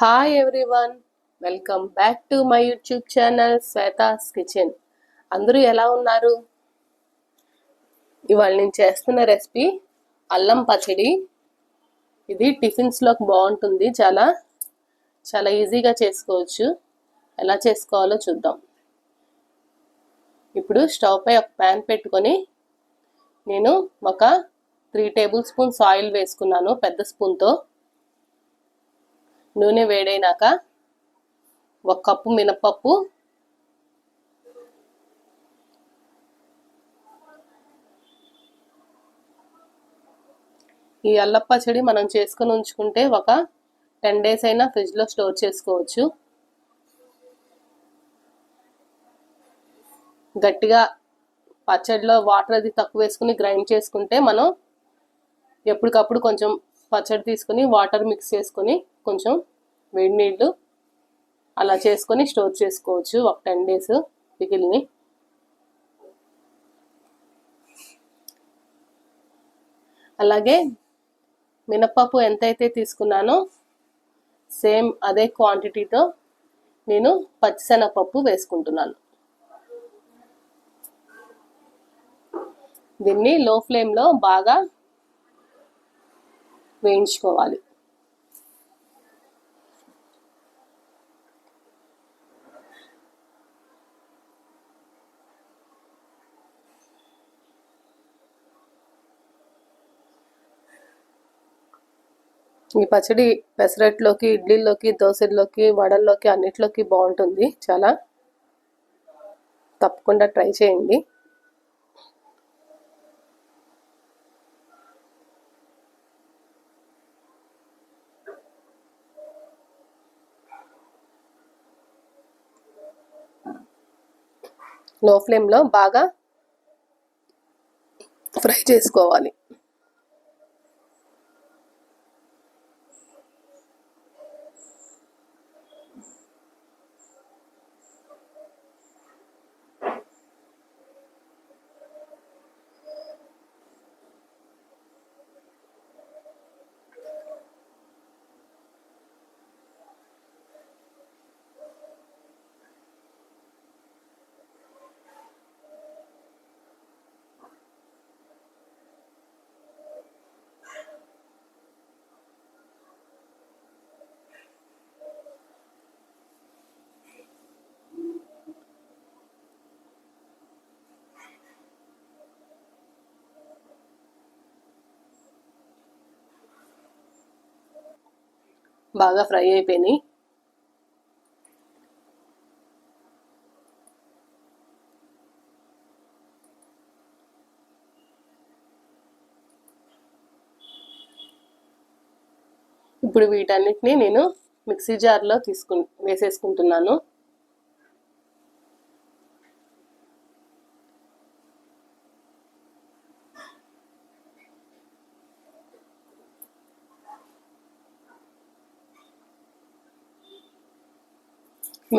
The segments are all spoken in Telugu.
Hi everyone welcome back to my YouTube channel Shweta's kitchen అందరూ ఎలా ఉన్నారు? ఇవాళ నేను చేస్తున్న రెసిపీ అల్లం పచ్చడి. ఇది టిఫిన్స్లోకి బాగుంటుంది చాలా చాలా ఈజీగా చేసుకోవచ్చు. ఎలా చేసుకోవాలో చూద్దాం. ఇప్పుడు స్టవ్ పై ఒక ప్యాన్ పెట్టుకొని నేను ఒక త్రీ టేబుల్ స్పూన్స్ ఆయిల్ వేసుకున్నాను పెద్ద స్పూన్తో నూనె వేడైనాక ఒక కప్పు మినపప్పు ఈ అల్లప్ప పచ్చడి మనం చేసుకొని ఉంచుకుంటే ఒక టెన్ డేస్ అయినా ఫ్రిడ్జ్లో స్టోర్ చేసుకోవచ్చు. గట్టిగా పచ్చడిలో వాటర్ అది తక్కువ వేసుకుని గ్రైండ్ చేసుకుంటే మనం ఎప్పటికప్పుడు కొంచెం పచ్చడి తీసుకుని వాటర్ మిక్స్ చేసుకొని కొంచెం వేడి నీళ్ళు అలా చేసుకొని స్టోర్ చేసుకోవచ్చు ఒక టెన్ డేస్ పికిల్ని. అలాగే మినప్పప్పు ఎంతైతే తీసుకున్నానో సేమ్ అదే క్వాంటిటీతో నేను పచ్చిశనగపప్పు వేసుకుంటున్నాను. దీన్ని లో ఫ్లేమ్లో బాగా వేయించుకోవాలి. ఈ పచ్చడి పెసరట్లోకి ఇడ్లీలోకి దోశల్లోకి వడల్లోకి అన్నిట్లోకి బాగుంటుంది. చాలా తప్పకుండా ట్రై చేయండి. లో ఫ్లేమ్లో బాగా ఫ్రై చేసుకోవాలి. బాగా ఫ్రై అయిపోయినాయి. ఇప్పుడు వీటన్నిటిని నేను మిక్సీ జార్లో తీసుకు వేసేసుకుంటున్నాను.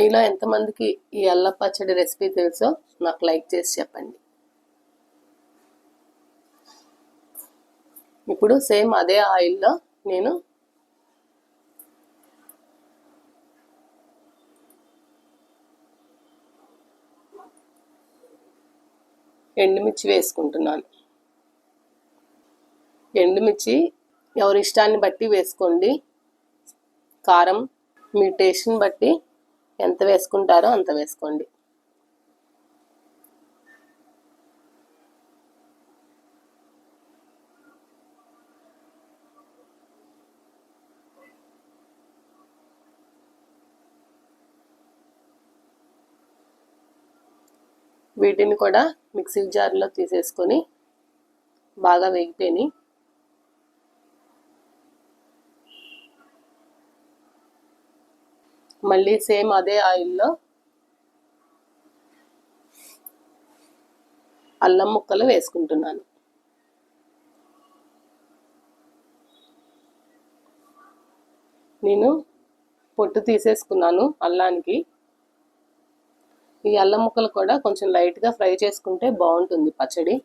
మీలో ఎంతమందికి ఈ అల్ల పచ్చడి రెసిపీ తెలుసో నాకు లైక్ చేసి చెప్పండి. ఇప్పుడు సేమ్ అదే ఆయిల్లో నేను ఎండుమిర్చి వేసుకుంటున్నాను. ఎండుమిర్చి ఎవరి ఇష్టాన్ని బట్టి వేసుకోండి. కారం మీ టేస్ట్ని బట్టి ఎంత వేసుకుంటారో అంత వేసుకోండి. వీటిని కూడా మిక్సీ జార్లో తీసేసుకొని బాగా వేగిపోయినాయి. మళ్ళీ సేమ్ అదే ఆయిల్లో అల్లం ముక్కలు వేసుకుంటున్నాను. నేను పొట్టు తీసేసుకున్నాను అల్లానికి. ఈ అల్లం ముక్కలు కూడా కొంచెం లైట్గా ఫ్రై చేసుకుంటే బాగుంటుంది పచ్చడి.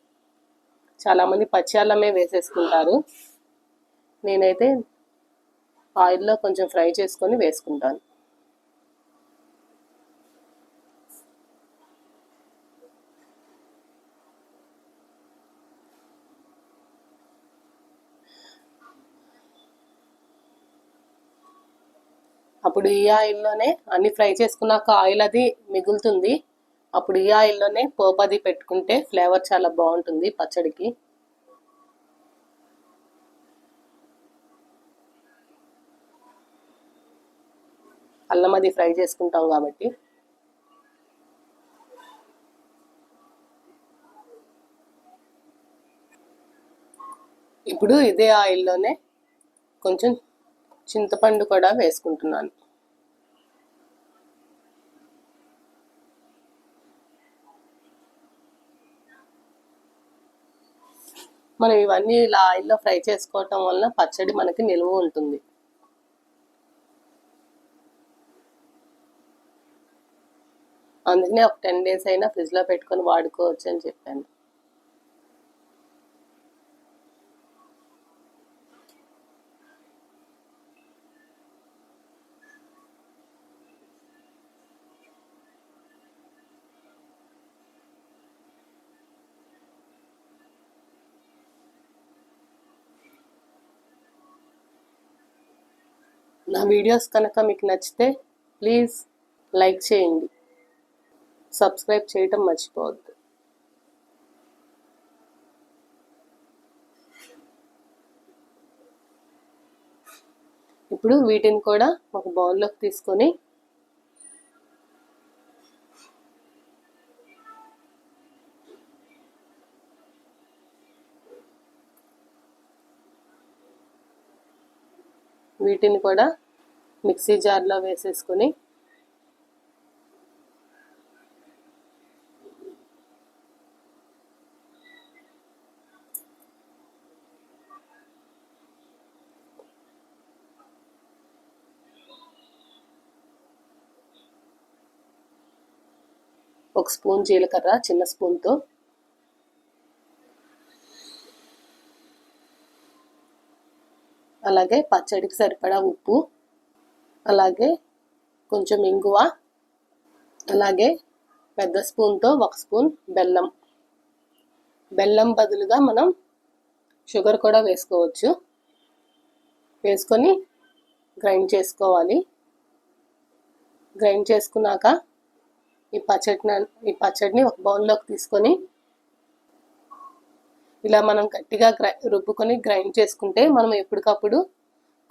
చాలామంది పచ్చి అల్లమే వేసేసుకుంటారు. నేనైతే ఆయిల్లో కొంచెం ఫ్రై చేసుకొని వేసుకుంటాను. అప్పుడు ఈ ఆయిల్లోనే అన్ని ఫ్రై చేసుకున్నాక ఆయిల్ అది మిగులుతుంది. అప్పుడు ఈ ఆయిల్లోనే పోపు అది పెట్టుకుంటే ఫ్లేవర్ చాలా బాగుంటుంది పచ్చడికి. అల్లం అది ఫ్రై చేసుకుంటాం కాబట్టి. ఇప్పుడు ఇదే ఆయిల్లోనే కొంచెం చింతపండు కూడా వేసుకుంటున్నాను. మనం ఇవన్నీ ఇలా ఆయిల్లో ఫ్రై చేసుకోవటం వల్ల పచ్చడి మనకి నిలువ ఉంటుంది. అందుకనే ఒక టెన్ డేస్ అయినా ఫ్రిడ్జ్లో పెట్టుకొని వాడుకోవచ్చు అని చెప్పాను. నా వీడియోస్ కనుక మీకు నచ్చితే ప్లీజ్ లైక్ చేయండి. సబ్స్క్రైబ్ చేయటం మర్చిపోవద్దు. ఇప్పుడు వీటిని కూడా ఒక బౌల్లోకి తీసుకొని వీటిని కూడా మిక్సీ జార్లో వేసేసుకొని ఒక స్పూన్ జీలకర్ర చిన్న స్పూన్తో అలాగే పచ్చడికి సరిపడా ఉప్పు అలాగే కొంచెం ఇంగువ అలాగే పెద్ద స్పూన్తో ఒక స్పూన్ బెల్లం. బెల్లం బదులుగా మనం షుగర్ కూడా వేసుకోవచ్చు. వేసుకొని గ్రైండ్ చేసుకోవాలి. గ్రైండ్ చేసుకున్నాక ఈ పచ్చడిని ఈ పచ్చడిని ఒక బౌల్లోకి తీసుకొని ఇలా మనం గట్టిగా గ్రై రుబ్బుకొని గ్రైండ్ చేసుకుంటే మనం ఎప్పటికప్పుడు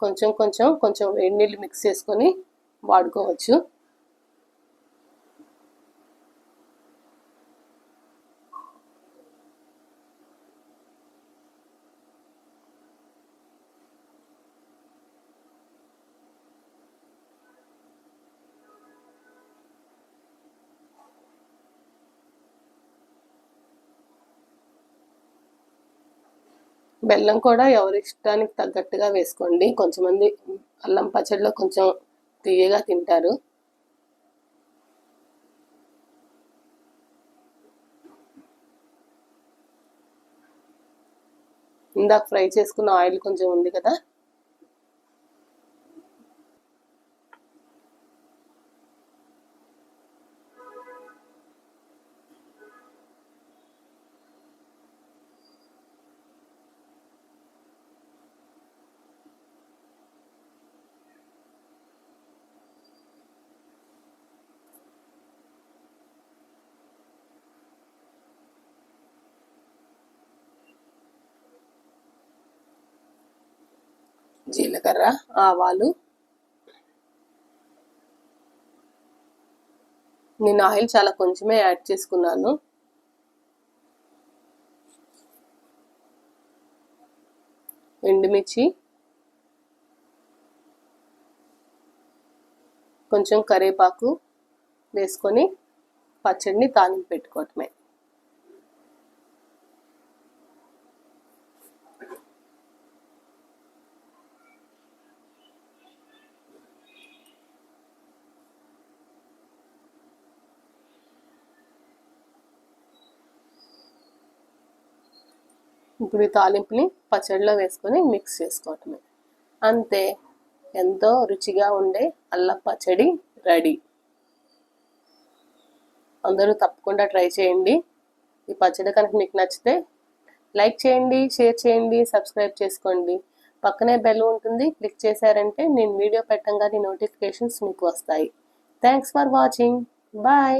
కొంచెం కొంచెం కొంచెం వేడి నీళ్ళు మిక్స్ చేసుకొని వాడుకోవచ్చు. బెల్లం కూడా ఎవరి ఇష్టానికి తగ్గట్టుగా వేసుకోండి. కొంచెమంది అల్లం పచ్చడిలో కొంచెం తీయగా తింటారు. ఇందాక ఫ్రై చేసుకున్న ఆయిల్ కొంచెం ఉంది కదా? జీలకర్ర ఆవాలు. నేను ఆయిల్ చాలా కొంచెమే యాడ్ చేసుకున్నాను. ఎండుమిర్చి. కొంచెం కరివేపాకు వేసుకొని పచ్చడిని తాలింపు పెట్టుకోవటమే. ఇప్పుడు ఈ తాలింపుని పచ్చడిలో వేసుకొని మిక్స్ చేసుకోవటమే. అంతే ఎంతో రుచిగా ఉండే అల్లం పచ్చడి రెడీ. అందరూ తప్పకుండా ట్రై చేయండి. ఈ పచ్చడి కనుక మీకు నచ్చితే లైక్ చేయండి షేర్ చేయండి సబ్స్క్రైబ్ చేసుకోండి. పక్కనే బెల్ ఉంటుంది క్లిక్ చేశారంటే నేను వీడియో పెట్టంగానే నోటిఫికేషన్స్ మీకు వస్తాయి. Thanks for watching bye